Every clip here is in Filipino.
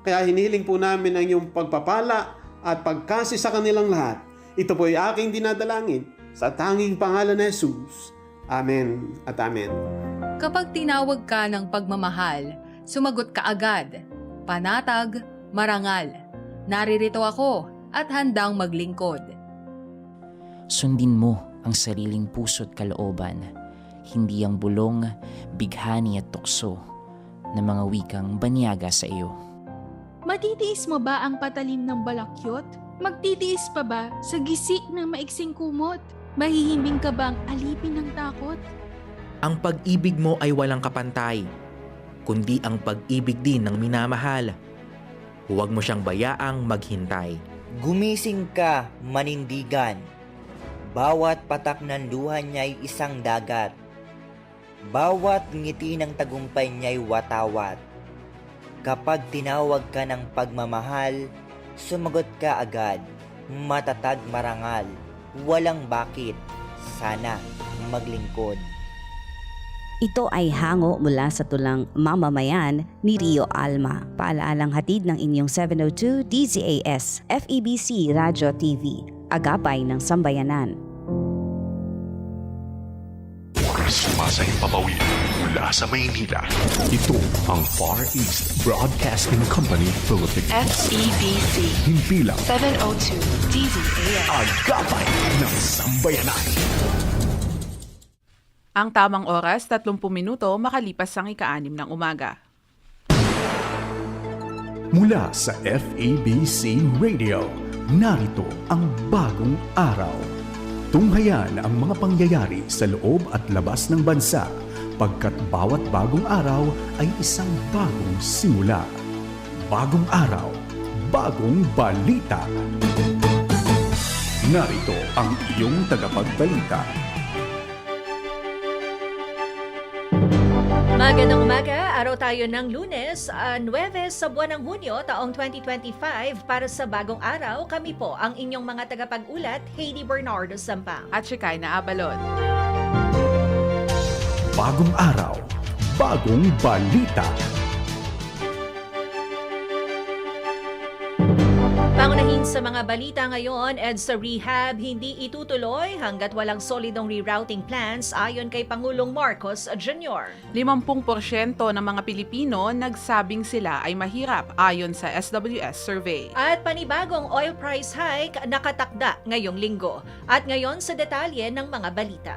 Kaya hinihiling po namin ang iyong pagpapala at pagkasi sa kanilang lahat. Ito po ay aking dinadalangin sa tanging pangalan ni Jesus. Amen at Amen. Kapag tinawag ka ng pagmamahal, sumagot ka agad. Panatag, marangal. Naririto ako at handang maglingkod. Sundin mo ang sariling puso't kalooban, hindi ang bulong, bighani at tukso na mga wikang banyaga sa iyo. Matitiis mo ba ang patalim ng balakyot? Magtitiis pa ba sa gisik ng maiksing kumot? Mahihimbing ka bang alipin ng takot? Ang pag-ibig mo ay walang kapantay, kundi ang pag-ibig din ng minamahal. Huwag mo siyang bayaang maghintay. Gumising ka, manindigan. Bawat patak ng luha niya'y isang dagat. Bawat ngiti ng tagumpay niya'y watawat. Kapag tinawag ka ng pagmamahal, sumagot ka agad. Matatag marangal. Walang bakit. Sana maglingkod. Ito ay hango mula sa tulang mamamayan ni Rio Alma. Paalaalang hatid ng inyong 702 DZAS FEBC Radio TV. Agapay ng Sambayanan. Sumasahing papawid mula sa Maynila. Ito ang Far East Broadcasting Company Philippines. FEBC Himpilang 702 DZAS. Agapay ng Sambayanan. Ang tamang oras, 30 minuto makalipas ang ika-anim ng umaga. Mula sa FEBC Radio, narito ang bagong araw. Tunghayan ang mga pangyayari sa loob at labas ng bansa pagkat bawat bagong araw ay isang bagong simula. Bagong araw, bagong balita. Narito ang iyong tagapagbalita. Magandang umaga, araw tayo ng lunes, uh, 9 sa buwan ng Hunyo, taong 2025. Para sa bagong araw, kami po ang inyong mga tagapag-ulat, Heidi Bernardo Sampang. At Shikay na Abalon. Bagong araw, bagong balita. Pangunahin sa mga balita ngayon, EDSA Rehab hindi itutuloy hanggat walang solidong rerouting plans ayon kay Pangulong Marcos Jr. 50% ng mga Pilipino nagsabing sila ay mahirap ayon sa SWS survey. At panibagong oil price hike nakatakda ngayong linggo. At ngayon sa detalye ng mga balita.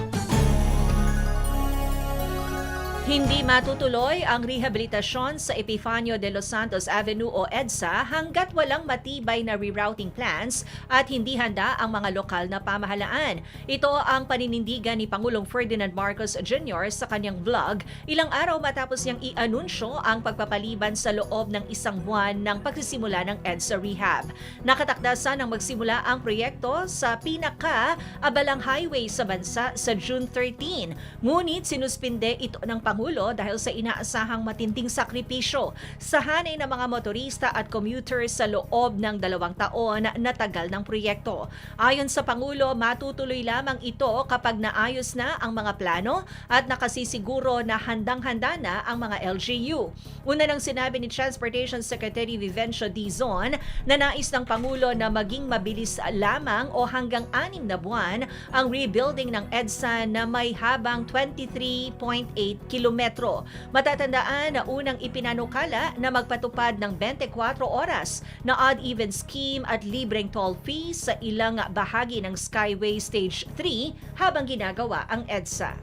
Hindi matutuloy ang rehabilitasyon sa Epifanio de los Santos Avenue o EDSA hanggat walang matibay na rerouting plans at hindi handa ang mga lokal na pamahalaan. Ito ang paninindigan ni Pangulong Ferdinand Marcos Jr. sa kanyang vlog ilang araw matapos niyang i-anunsyo ang pagpapaliban sa loob ng isang buwan ng pagsisimula ng EDSA Rehab. Nakatakda sanang magsimula ang proyekto sa pinaka-abalang highway sa bansa sa June 13. Ngunit sinuspinde ito ng Pangulo dahil sa inaasahang matinding sakripisyo sa hanay ng mga motorista at commuters sa loob ng dalawang taon na tagal ng proyekto. Ayon sa Pangulo, matutuloy lamang ito kapag naayos na ang mga plano at nakasisiguro na handang-handa na ang mga LGU. Una nang sinabi ni Transportation Secretary Vivencio Dizon na nais ng Pangulo na maging mabilis lamang o hanggang anim na buwan ang rebuilding ng EDSA na may habang 23.8 kilometro. Matatandaan na unang ipinanukala na magpatupad ng 24 oras na odd-even scheme at libreng toll fee sa ilang bahagi ng Skyway Stage 3 habang ginagawa ang EDSA.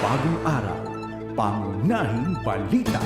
Bagong araw, pangunahing balita.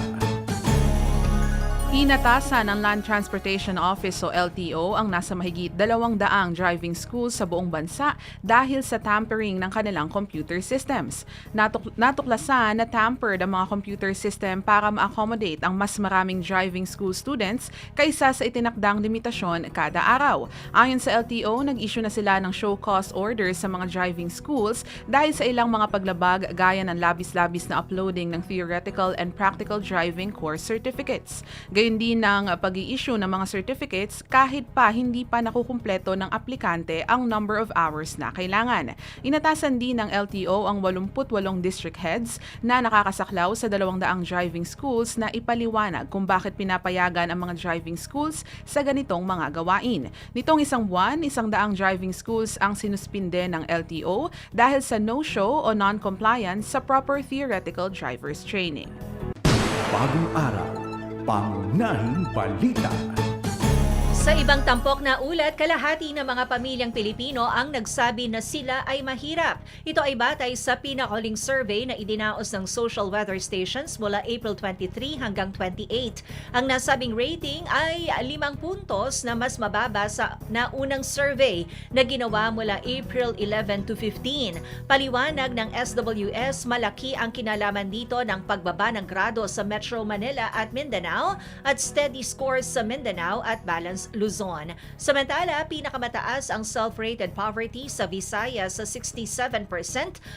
Inatasan ng Land Transportation Office o LTO ang nasa mahigit dalawang daang driving schools sa buong bansa dahil sa tampering ng kanilang computer systems. Natuk- natuklasan na tampered ang mga computer system para ma-accommodate ang mas maraming driving school students kaysa sa itinakdang limitasyon kada araw. Ayon sa LTO, nag-issue na sila ng show cause orders sa mga driving schools dahil sa ilang mga paglabag gaya ng labis-labis na uploading ng theoretical and practical driving course certificates. Gayon din ng pag-i-issue ng mga certificates kahit pa hindi pa nakukumpleto ng aplikante ang number of hours na kailangan. Inatasan din ng LTO ang 88 district heads na nakakasaklaw sa 200 driving schools na ipaliwanag kung bakit pinapayagan ang mga driving schools sa ganitong mga gawain. Nitong isang buwan, isang daang driving schools ang sinuspinde ng LTO dahil sa no-show o non-compliance sa proper theoretical driver's training. Bagong araw, pangunahing balita. Sa ibang tampok na ulat, kalahati ng mga pamilyang Pilipino ang nagsabi na sila ay mahirap. Ito ay batay sa pinakaling survey na idinaos ng social weather stations mula April 23 hanggang 28. Ang nasabing rating ay limang puntos na mas mababa sa naunang survey na ginawa mula April 11 to 15. Paliwanag ng SWS, malaki ang kinalaman dito ng pagbaba ng grado sa Metro Manila at Mindanao at steady scores sa Mindanao at Balance Luzon. Samantala, pinakamataas ang self-rated poverty sa Visayas sa 67%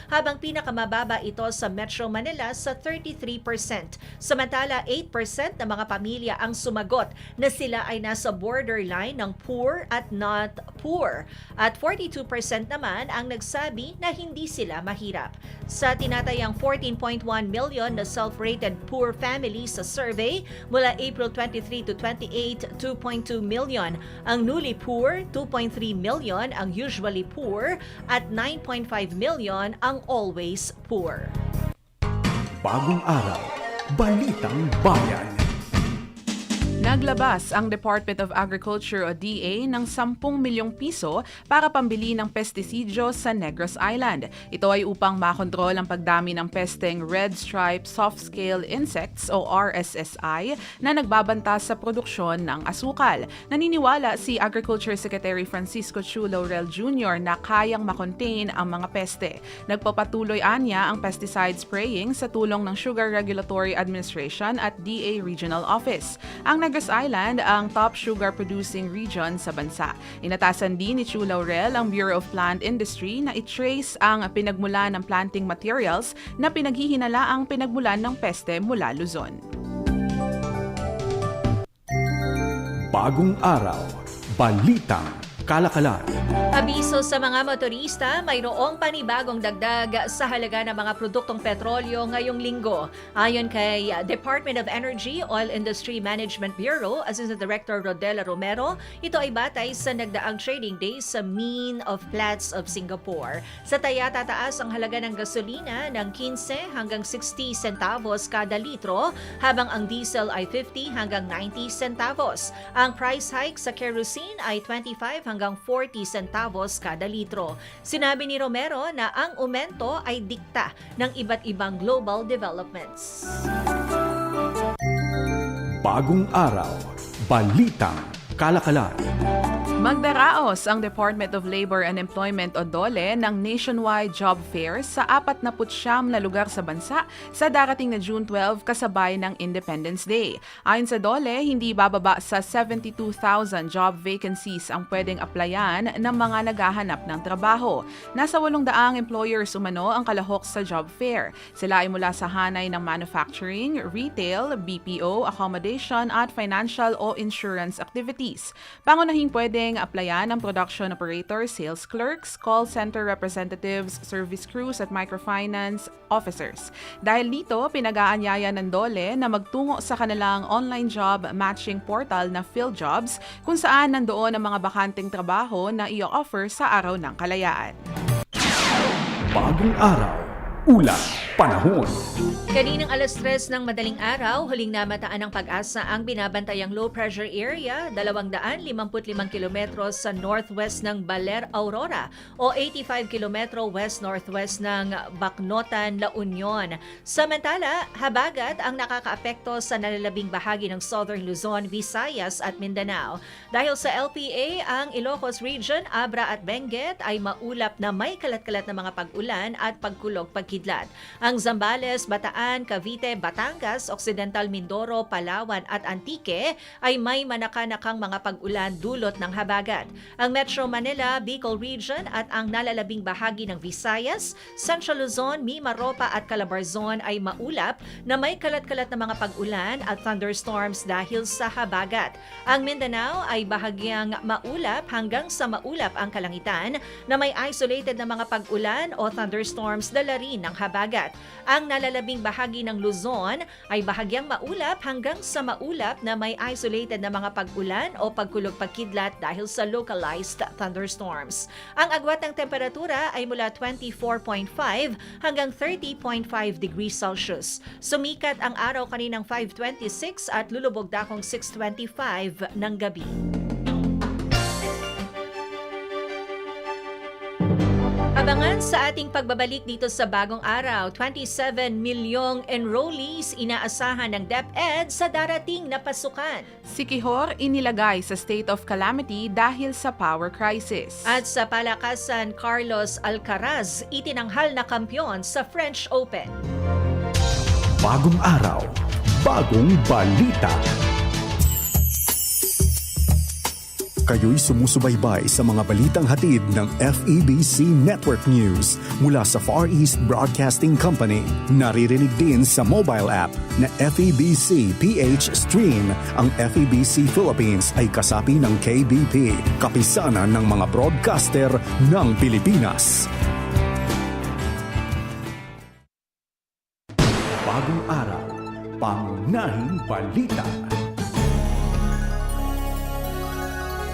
habang pinakamababa ito sa Metro Manila sa 33%. Samantala, 8% ng mga pamilya ang sumagot na sila ay nasa borderline ng poor at not poor. At 42% naman ang nagsabi na hindi sila mahirap. Sa tinatayang 14.1 million na self-rated poor families sa survey, mula April 23 to 28, 2.2 million ang newly poor, 2.3 million ang usually poor, at 9.5 million ang always poor. Bagong araw, balitang bayan. Naglabas ang Department of Agriculture o DA ng 10 milyong piso para pambili ng pestisidyo sa Negros Island. Ito ay upang makontrol ang pagdami ng pesteng Red Stripe Soft-Scale Insects o RSSI na nagbabanta sa produksyon ng asukal. Naniniwala si Agriculture Secretary Francisco Chu Laurel Jr. na kayang makontain ang mga peste. Nagpapatuloy anya ang pesticide spraying sa tulong ng Sugar Regulatory Administration at DA Regional Office. Ang Negros Island ang top sugar producing region sa bansa. Inatasan din ni Chu Laurel ang Bureau of Plant Industry na i-trace ang pinagmulan ng planting materials na pinaghihinala ang pinagmulan ng peste mula Luzon. Bagong araw, balitang kalakalan. Abiso sa mga motorista, mayroong panibagong dagdag sa halaga ng mga produktong petrolyo ngayong linggo. Ayon kay Department of Energy Oil Industry Management Bureau, Assistant Director Rodela Romero, ito ay batay sa nagdaang trading days sa Mean of Platts of Singapore. Sa taya tataas ang halaga ng gasolina ng 15 hanggang 60 centavos kada litro, habang ang diesel ay 50 hanggang 90 centavos. Ang price hike sa kerosene ay 25 hanggang 40 centavos kada litro. Sinabi ni Romero na ang aumento ay dikta ng iba't ibang global developments. Bagong araw, balitang kalakalan. Magdaraos ang Department of Labor and Employment o DOLE ng nationwide job fairs sa 49 na lugar sa bansa sa darating na June 12 kasabay ng Independence Day. Ayon sa DOLE, hindi bababa sa 72,000 job vacancies ang pwedeng applyan ng mga naghahanap ng trabaho. Nasa 800 employers umano ang kalahok sa job fair. Sila ay mula sa hanay ng manufacturing, retail, BPO, accommodation at financial o insurance activities. Pangunahing pwedeng applyan ang production operator, sales clerks, call center representatives, service crews at microfinance officers. Dahil dito, pinag-aanyaya ng DOLE na magtungo sa kanilang online job matching portal na PhilJobs kung saan nandoon ang mga bakanting trabaho na i-offer sa araw ng kalayaan. Bagong araw, ulat, panahon. Kaninang alas 3 ng madaling araw, huling namataan ng pag-asa ang binabantayang low pressure area 255 kilometros sa northwest ng Baler, Aurora o 85 kilometro west-northwest ng Bacnotan, La Union. Samantala, habagat ang nakakaapekto sa nalalabing bahagi ng Southern Luzon, Visayas at Mindanao. Dahil sa LPA, ang Ilocos Region, Abra at Benguet ay maulap na may kalat-kalat na mga pag-ulan at pagkulog-pagkidlat. Ang Zambales, Bataan, Cavite, Batangas, Occidental Mindoro, Palawan at Antique ay may manakanakang mga pag-ulan dulot ng habagat. Ang Metro Manila, Bicol Region at ang nalalabing bahagi ng Visayas, Central Luzon, Mimaropa at Calabarzon ay maulap na may kalat-kalat na mga pag-ulan at thunderstorms dahil sa habagat. Ang Mindanao ay bahagyang maulap hanggang sa maulap ang kalangitan na may isolated na mga pag-ulan o thunderstorms dala rin ng habagat. Ang nalalabing bahagi ng Luzon ay bahagyang maulap hanggang sa maulap na may isolated na mga pag-ulan o pagkulog pagkidlat dahil sa localized thunderstorms. Ang agwat ng temperatura ay mula 24.5 hanggang 30.5 degrees Celsius. Sumikat ang araw kaninang 5.26 at lulubog dakong 6.25 ng gabi. Abangan sa ating pagbabalik dito sa bagong araw, 27 milyong enrollees inaasahan ng DepEd sa darating na pasukan. Si Kihor inilagay sa state of calamity dahil sa power crisis. At sa palakasan, Carlos Alcaraz itinanghal na kampyon sa French Open. Bagong araw, bagong balita. Kayo'y sumusubaybay sa mga balitang hatid ng FEBC Network News mula sa Far East Broadcasting Company. Naririnig din sa mobile app na FEBC PH Stream. Ang FEBC Philippines ay kasapi ng KBP, kapisanan ng mga broadcaster ng Pilipinas. Bagong araw, pangunahing balita.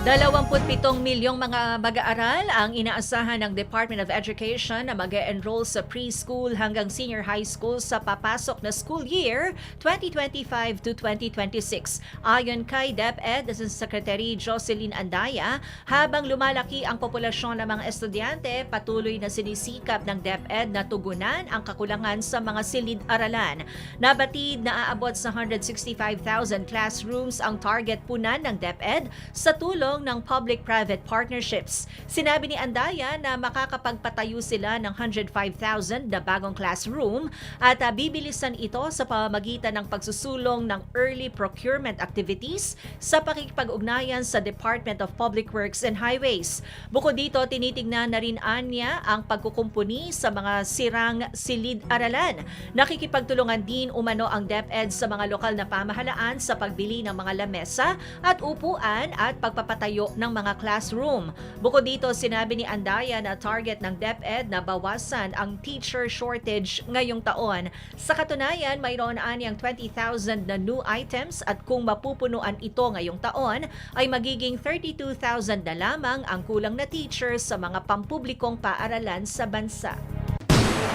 27 milyong mga mag-aaral ang inaasahan ng Department of Education na mag enroll sa preschool hanggang senior high school sa papasok na school year 2025 to 2026. Ayon kay DepEd Secretary Jocelyn Andaya, habang lumalaki ang populasyon ng mga estudyante, patuloy na sinisikap ng DepEd na tugunan ang kakulangan sa mga silid-aralan. Nabatid na aabot sa 165,000 classrooms ang target punan ng DepEd sa tulong ng public-private partnerships. Sinabi ni Andaya na makakapagpatayo sila ng 105,000 na bagong classroom at uh, bibilisan ito sa pamamagitan ng pagsusulong ng early procurement activities sa pakikipag-ugnayan sa Department of Public Works and Highways. Bukod dito, tinitingnan na rin anya ang pagkukumpuni sa mga sirang silid-aralan. Nakikipagtulungan din umano ang DepEd sa mga lokal na pamahalaan sa pagbili ng mga lamesa at upuan at pagpapatayo ng mga classroom. Bukod dito, sinabi ni Andaya na target ng DepEd na bawasan ang teacher shortage ngayong taon. Sa katunayan, mayroon anyang 20,000 na new items at kung mapupunuan ito ngayong taon, ay magiging 32,000 na lamang ang kulang na teachers sa mga pampublikong paaralan sa bansa.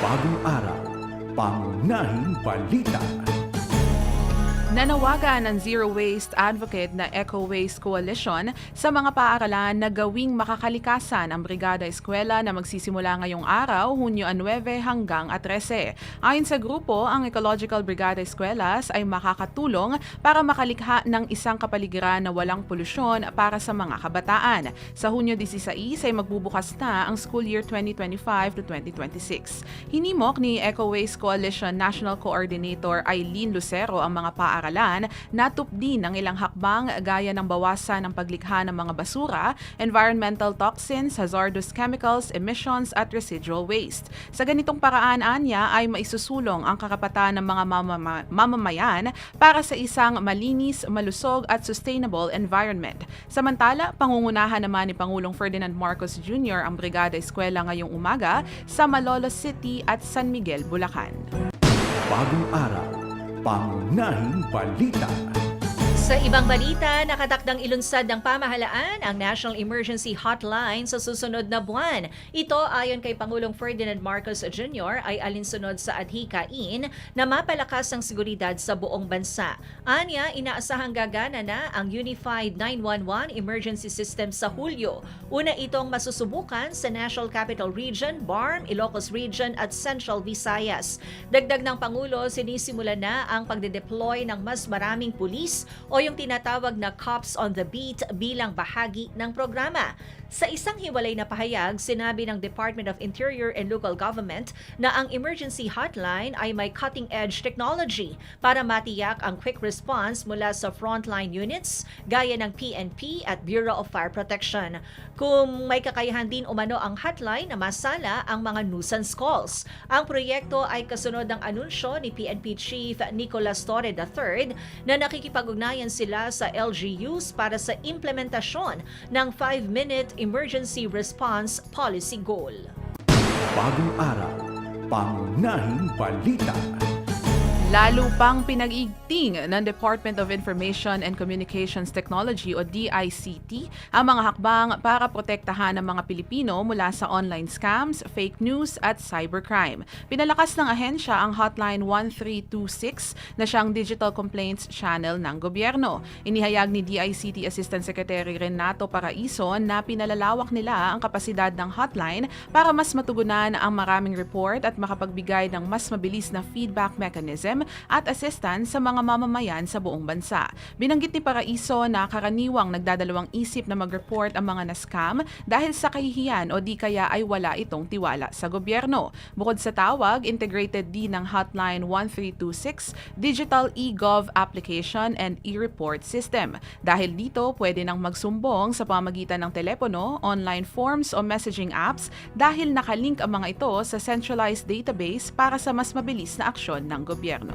Bagong araw, pangunahing balita. Nanawagan ng Zero Waste Advocate na Eco Waste Coalition sa mga paaralan na gawing makakalikasan ang Brigada Eskwela na magsisimula ngayong araw, Hunyo 9 hanggang 13. Ayon sa grupo, ang Ecological Brigada Eskwelas ay makakatulong para makalikha ng isang kapaligiran na walang polusyon para sa mga kabataan. Sa Hunyo 16 ay magbubukas na ang school year 2025 to 2026. Hinimok ni Eco Waste Coalition National Coordinator Eileen Lucero ang mga paaralan natupdi din ang ilang hakbang gaya ng bawasan ng paglikha ng mga basura, environmental toxins, hazardous chemicals, emissions at residual waste. Sa ganitong paraan anya ay maisusulong ang kakapatan ng mga mamama- mamamayan para sa isang malinis, malusog at sustainable environment. Samantala, pangungunahan naman ni Pangulong Ferdinand Marcos Jr. ang Brigada Eskwela ngayong umaga sa Malolos City at San Miguel, Bulacan. Bagong araw, pangunahing balita. Sa ibang balita, nakatakdang ilunsad ng pamahalaan ang National Emergency Hotline sa susunod na buwan. Ito ayon kay Pangulong Ferdinand Marcos Jr. ay alinsunod sa adhikain na mapalakas ang seguridad sa buong bansa. Anya, inaasahang gagana na ang Unified 911 Emergency System sa Hulyo. Una itong masusubukan sa National Capital Region, BARM, Ilocos Region at Central Visayas. Dagdag ng Pangulo, sinisimula na ang pagde-deploy ng mas maraming pulis o yung tinatawag na Cops on the Beat bilang bahagi ng programa. Sa isang hiwalay na pahayag, sinabi ng Department of Interior and Local Government na ang emergency hotline ay may cutting-edge technology para matiyak ang quick response mula sa frontline units gaya ng PNP at Bureau of Fire Protection. Kung may kakayahan din umano ang hotline na masala ang mga nuisance calls. Ang proyekto ay kasunod ng anunsyo ni PNP Chief Nicolas Torre III na nakikipag-ugnayan sila sa LGUs para sa implementasyon ng 5-minute emergency response policy goal. Bagong araw, pangunahing balita. Lalo pang pinag-igting ng Department of Information and Communications Technology o DICT ang mga hakbang para protektahan ang mga Pilipino mula sa online scams, fake news at cybercrime. Pinalakas ng ahensya ang Hotline 1326 na siyang digital complaints channel ng gobyerno. Inihayag ni DICT Assistant Secretary Renato Paraiso na pinalalawak nila ang kapasidad ng hotline para mas matugunan ang maraming report at makapagbigay ng mas mabilis na feedback mechanism at assistance sa mga mamamayan sa buong bansa. Binanggit ni Paraiso na karaniwang nagdadalawang isip na mag-report ang mga na-scam dahil sa kahihiyan o di kaya ay wala itong tiwala sa gobyerno. Bukod sa tawag, integrated din ng Hotline 1326 digital e-gov application and e-report system. Dahil dito, pwede nang magsumbong sa pamagitan ng telepono, online forms o messaging apps dahil nakalink ang mga ito sa centralized database para sa mas mabilis na aksyon ng gobyerno.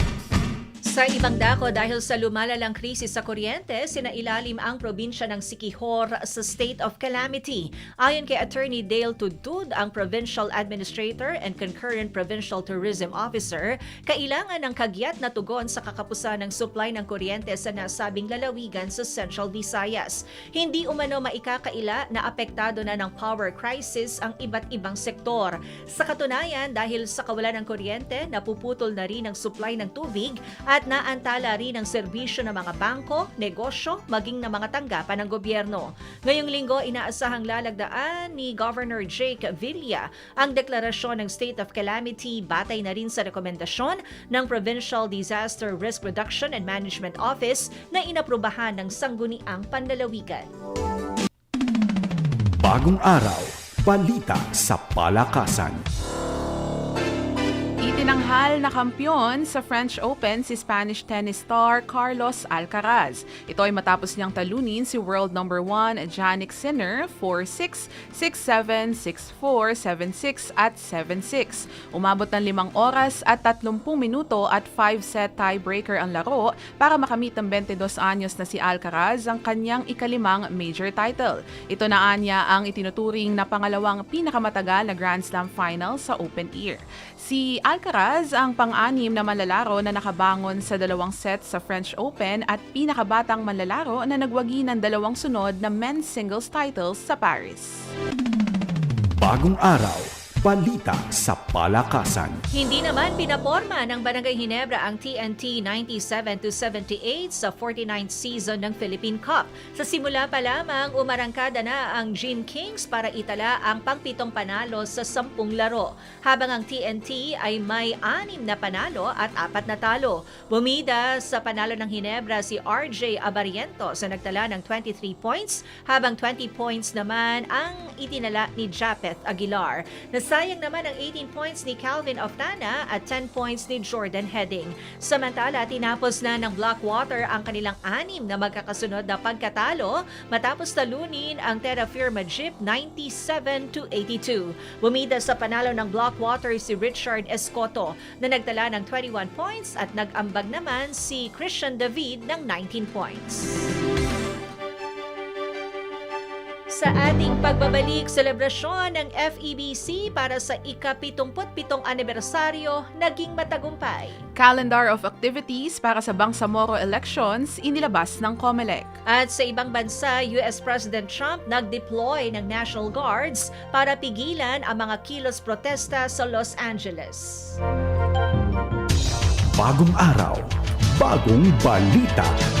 Sa ibang dako dahil sa lumalalang krisis sa kuryente, sinailalim ang probinsya ng Sikihor sa state of calamity. Ayon kay Attorney Dale Tudtud, ang Provincial Administrator and Concurrent Provincial Tourism Officer, kailangan ng kagyat na tugon sa kakapusan ng supply ng kuryente sa nasabing lalawigan sa Central Visayas. Hindi umano maikakaila na apektado na ng power crisis ang iba't ibang sektor. Sa katunayan, dahil sa kawalan ng kuryente, napuputol na rin ang supply ng tubig at naantala rin ang serbisyo ng mga bangko, negosyo, maging ng mga tanggapan ng gobyerno. Ngayong linggo, inaasahang lalagdaan ni Governor Jake Villa ang deklarasyon ng state of calamity batay na rin sa rekomendasyon ng Provincial Disaster Risk Reduction and Management Office na inaprubahan ng sangguniang panlalawigan. Bagong araw, balita sa palakasan. Itinanghal na kampyon sa French Open si Spanish tennis star Carlos Alcaraz. Ito ay matapos niyang talunin si world number 1 Jannik Sinner 4-6, 6-7, 6-4, 7-6 at 7-6. Umabot ng limang oras at 30 minuto at 5-set tiebreaker ang laro para makamit ng 22 anyos na si Alcaraz ang kanyang ikalimang major title. Ito na anya ang itinuturing na pangalawang pinakamatagal na Grand Slam final sa open air. Si Alcaraz ang pang-anim na manlalaro na nakabangon sa dalawang sets sa French Open at pinakabatang manlalaro na nagwagi ng dalawang sunod na men's singles titles sa Paris. Bagong araw, balita sa palakasan. Hindi naman pinaporma ng Barangay Hinebra ang TNT 97-78 sa 49th season ng Philippine Cup. Sa simula pa lamang, umarangkada na ang Gin Kings para itala ang pangpitong panalo sa sampung laro. Habang ang TNT ay may anim na panalo at apat na talo. Bumida sa panalo ng Hinebra si RJ Abariento sa nagtala ng 23 points, habang 20 points naman ang itinala ni Japeth Aguilar. Nasayang naman ang 18 points ni Calvin Oftana at 10 points ni Jordan Heading. Samantala, tinapos na ng Blackwater ang kanilang anim na magkakasunod na pagkatalo matapos talunin ang Terra Firma Jeep 97 to 82. Bumida sa panalo ng Blackwater si Richard Escoto na nagtala ng 21 points at nag-ambag naman si Christian David ng 19 points. Sa ating pagbabalik, selebrasyon ng FEBC para sa ika-77 anibersaryo naging matagumpay. Calendar of activities para sa Bangsamoro elections inilabas ng COMELEC. At sa ibang bansa, US President Trump nag-deploy ng National Guards para pigilan ang mga kilos protesta sa Los Angeles. Bagong araw, bagong balita.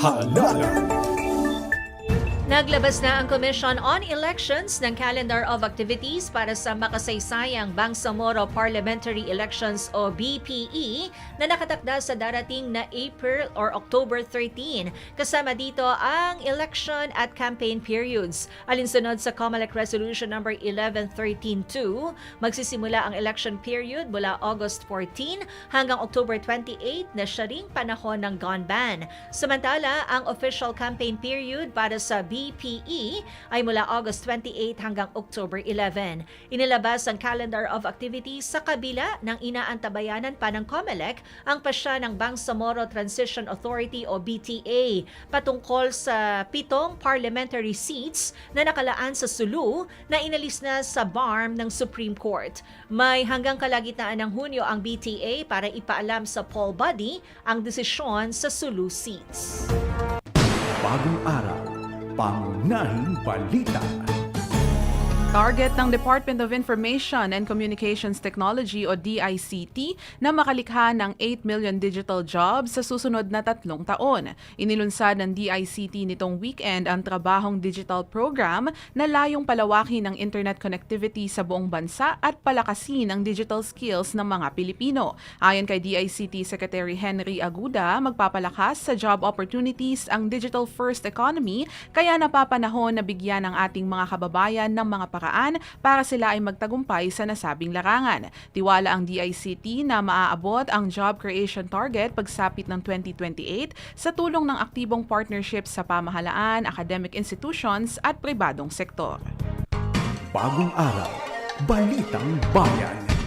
Halala. Naglabas na ang Commission on Elections ng Calendar of Activities para sa makasaysayang Bangsamoro Parliamentary Elections o BPE na nakatakda sa darating na April or October 13. Kasama dito ang election at campaign periods. Alinsunod sa COMELEC Resolution number 11132, magsisimula ang election period mula August 14 hanggang October 28 na siya ring panahon ng gun ban. Samantala, ang official campaign period para sa BPE ay mula August 28 hanggang October 11. Inilabas ang calendar of activities sa kabila ng inaantabayanan pa ng COMELEC ang pasya ng Bangsamoro Transition Authority o BTA patungkol sa pitong parliamentary seats na nakalaan sa Sulu na inalis na sa BARM ng Supreme Court. May hanggang kalagitnaan ng Hunyo ang BTA para ipaalam sa poll body ang desisyon sa Sulu seats. Bagong araw, pangunahing balita. Target ng Department of Information and Communications Technology o DICT na makalikha ng 8 million digital jobs sa susunod na tatlong taon. Inilunsad ng DICT nitong weekend ang Trabahong Digital Program na layong palawakin ng internet connectivity sa buong bansa at palakasin ang digital skills ng mga Pilipino. Ayon kay DICT Secretary Henry Aguda, magpapalakas sa job opportunities ang digital first economy kaya napapanahon na bigyan ng ating mga kababayan ng mga paraan para sila ay magtagumpay sa nasabing larangan. Tiwala ang DICT na maaabot ang job creation target pagsapit ng 2028 sa tulong ng aktibong partnerships sa pamahalaan, academic institutions at pribadong sektor. Bagong araw, balitang bayan.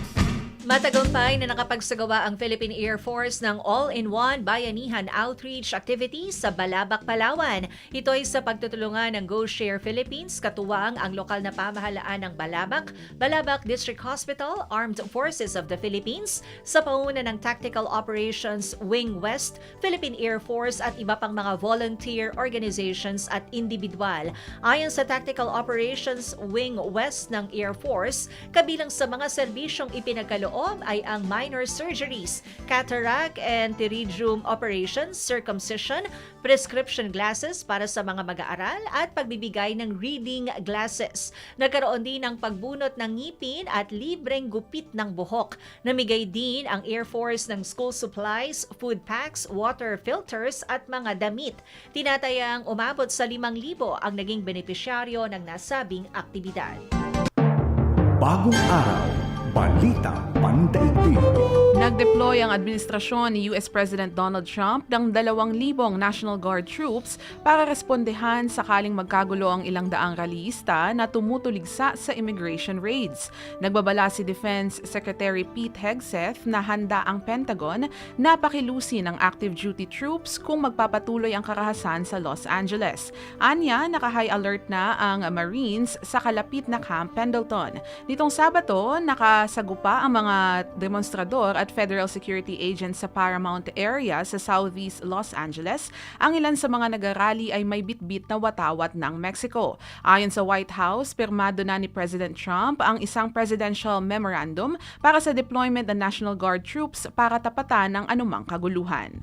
Matagumpay na nakapagsagawa ang Philippine Air Force ng all-in-one bayanihan outreach activities sa Balabac, Palawan. Ito ay sa pagtutulungan ng Go Share Philippines, katuwang ang lokal na pamahalaan ng Balabac, Balabac District Hospital, Armed Forces of the Philippines, sa pauna ng Tactical Operations Wing West, Philippine Air Force at iba pang mga volunteer organizations at individual. Ayon sa Tactical Operations Wing West ng Air Force, kabilang sa mga serbisyong ipinagkaloob ay ang minor surgeries, cataract and pterygium operations, circumcision, prescription glasses para sa mga mag-aaral at pagbibigay ng reading glasses. Nagkaroon din ng pagbunot ng ngipin at libreng gupit ng buhok. Namigay din ang Air Force ng school supplies, food packs, water filters at mga damit. Tinatayang umabot sa 5,000 ang naging benepisyaryo ng nasabing aktibidad. Bagong araw, balita pandaigdig. Nag-deploy ang administrasyon ni US President Donald Trump ng 2,000 National Guard troops para respondehan sakaling magkagulo ang ilang daang rallyista na tumutuligsa sa immigration raids. Nagbabala si Defense Secretary Pete Hegseth na handa ang Pentagon na pakilusin ang active duty troops kung magpapatuloy ang karahasan sa Los Angeles. Anya, naka-high alert na ang Marines sa kalapit na Camp Pendleton. Nitong Sabato, nakasagupa ang mga demonstrador at federal security agents sa Paramount area sa southeast Los Angeles. Ang ilan sa mga nagarally ay may bitbit na watawat ng Mexico. Ayon sa White House, pirmado na ni President Trump ang isang presidential memorandum para sa deployment ng National Guard troops para tapatan ng anumang kaguluhan.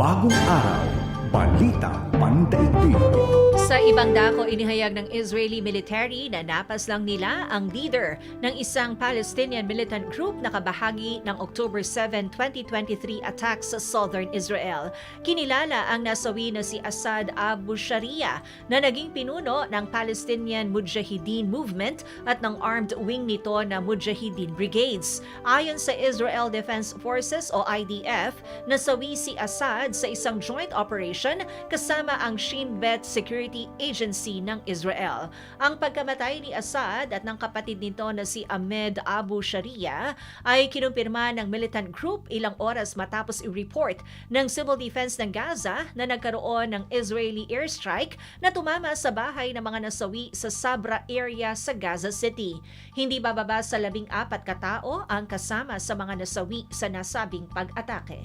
Bagong araw, balita pandaigdig. Sa ibang dako, inihayag ng Israeli military na napas lang nila ang leader ng isang Palestinian militant group na kabahagi ng October 7, 2023 attacks sa southern Israel. Kinilala ang nasawi na si Assad Abu Sharia na naging pinuno ng Palestinian Mujahideen Movement at ng armed wing nito na Mujahideen Brigades. Ayon sa Israel Defense Forces o IDF, nasawi si Assad sa isang joint Operation kasama ang Shin Bet Security Agency ng Israel. Ang pagkamatay ni Assad at ng kapatid nito na si Ahmed Abu Sharia ay kinumpirma ng militant group ilang oras matapos i-report ng Civil Defense ng Gaza na nagkaroon ng Israeli airstrike na tumama sa bahay ng mga nasawi sa Sabra area sa Gaza City. Hindi bababa sa labing apat katao ang kasama sa mga nasawi sa nasabing pag-atake.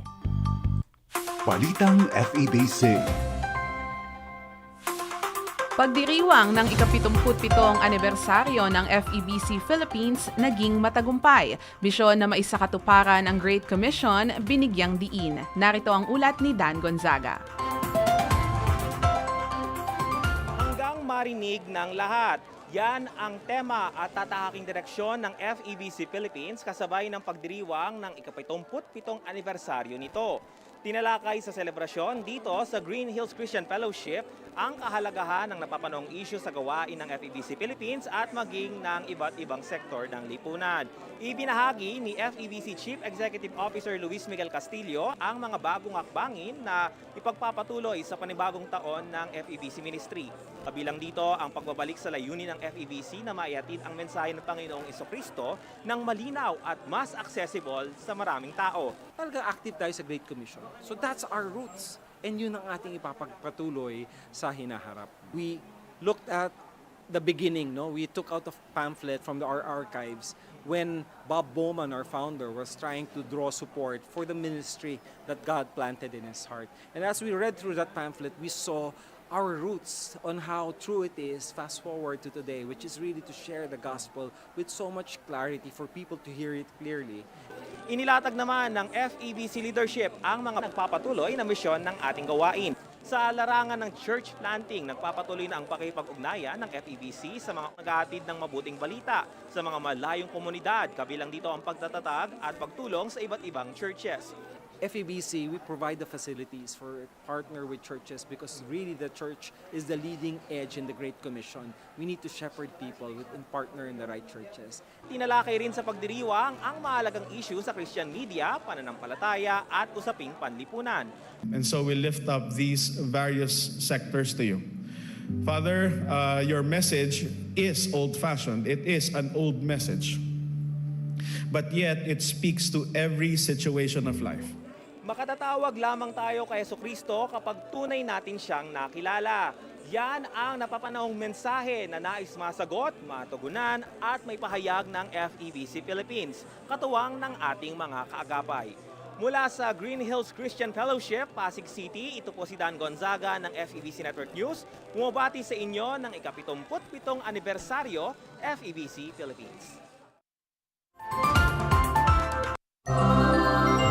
Balitang FEBC. Pagdiriwang ng ikapitumputpitong anibersaryo ng FEBC Philippines naging matagumpay. Bisyon na maisakatuparan ang Great Commission, binigyang diin. Narito ang ulat ni Dan Gonzaga. hanggang marinig ng lahat. Yan ang tema at tatahaking direksyon ng FEBC Philippines kasabay ng pagdiriwang ng ikapitumputpitong anibersaryo nito. Tinalakay sa selebrasyon dito sa Green Hills Christian Fellowship ang kahalagahan ng napapanong isyu sa gawain ng FEBC Philippines at maging ng iba't ibang sektor ng lipunan. Ibinahagi ni FEBC Chief Executive Officer Luis Miguel Castillo ang mga bagong akbangin na ipagpapatuloy sa panibagong taon ng FEBC Ministry. Kabilang dito ang pagbabalik sa layunin ng FEBC na maiatid ang mensahe ng Panginoong Kristo ng malinaw at mas accessible sa maraming tao. Talaga active tayo sa Great Commission. So that's our roots. And yun ang ating ipapagpatuloy sa hinaharap. We looked at the beginning, no? We took out a pamphlet from the, our archives when Bob Bowman, our founder, was trying to draw support for the ministry that God planted in his heart. And as we read through that pamphlet, we saw our roots on how true it is fast forward to today, which is really to share the gospel with so much clarity for people to hear it clearly. Inilatag naman ng FEBC leadership ang mga nagpapatuloy na misyon ng ating gawain. Sa larangan ng church planting, nagpapatuloy na ang pakipag-ugnayan ng FEBC sa mga naghahatid ng mabuting balita sa mga malayong komunidad. Kabilang dito ang pagtatatag at pagtulong sa iba't ibang churches. FEBC, we provide the facilities for partner with churches because really the church is the leading edge in the Great Commission. We need to shepherd people with, and partner in the right churches. Tinalakay rin sa pagdiriwang ang mahalagang issue sa Christian media, pananampalataya at usaping panlipunan. And so we lift up these various sectors to you. Father, uh, your message is old fashioned, it is an old message. But yet, it speaks to every situation of life. Makatatawag lamang tayo kay Yeso Kristo kapag tunay natin siyang nakilala. Yan ang napapanahong mensahe na nais masagot, matugunan at may pahayag ng FEBC Philippines, katuwang ng ating mga kaagapay. Mula sa Green Hills Christian Fellowship, Pasig City, ito po si Dan Gonzaga ng FEBC Network News. Bumabati sa inyo ng ikapitumputpitong anibersaryo FEBC Philippines.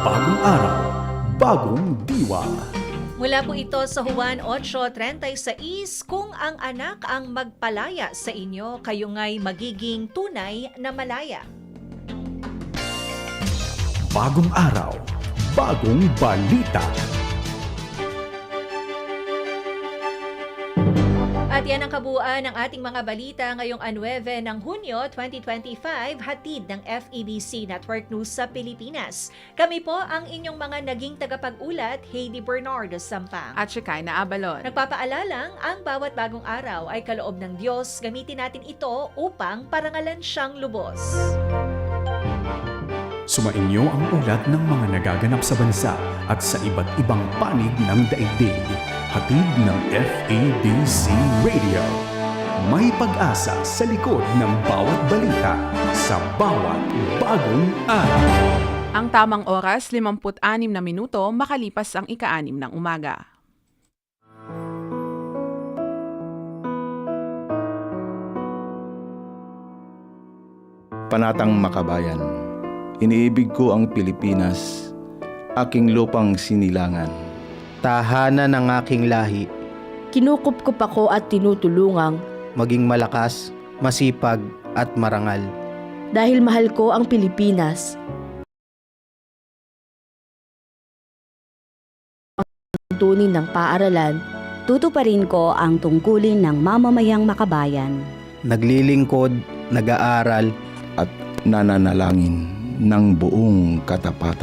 Bagong araw, bagong diwa. Mula po ito sa Juan 8.36, kung ang anak ang magpalaya sa inyo, kayo nga'y magiging tunay na malaya. Bagong araw, bagong balita. At yan ang kabuuan ng ating mga balita ngayong 9 ng Hunyo 2025, hatid ng FEBC Network News sa Pilipinas. Kami po ang inyong mga naging tagapag-ulat, Heidi Bernardo Sampang. At Shekinah Abalon. Nagpapaalalang ang bawat bagong araw ay kaloob ng Diyos. Gamitin natin ito upang parangalan siyang lubos. Sumainyo ang ulat ng mga nagaganap sa bansa at sa iba't ibang panig ng daigdig. Hatid ng FABC Radio. May pag-asa sa likod ng bawat balita sa bawat bagong araw. Ang tamang oras, 56 na minuto, makalipas ang ika-anim ng umaga. Panatang Makabayan. Iniibig ko ang Pilipinas, aking lupang sinilangan. Tahanan ng aking lahi, Kinukupkup ako at tinutulungang maging malakas, masipag at marangal. dahil mahal ko ang Pilipinas. Ang tunin ng paaralan, Tutuparin ko ang tungkulin ng mamamayang makabayan. Naglilingkod, nag-aaral, Nananalangin ng buong katapatan.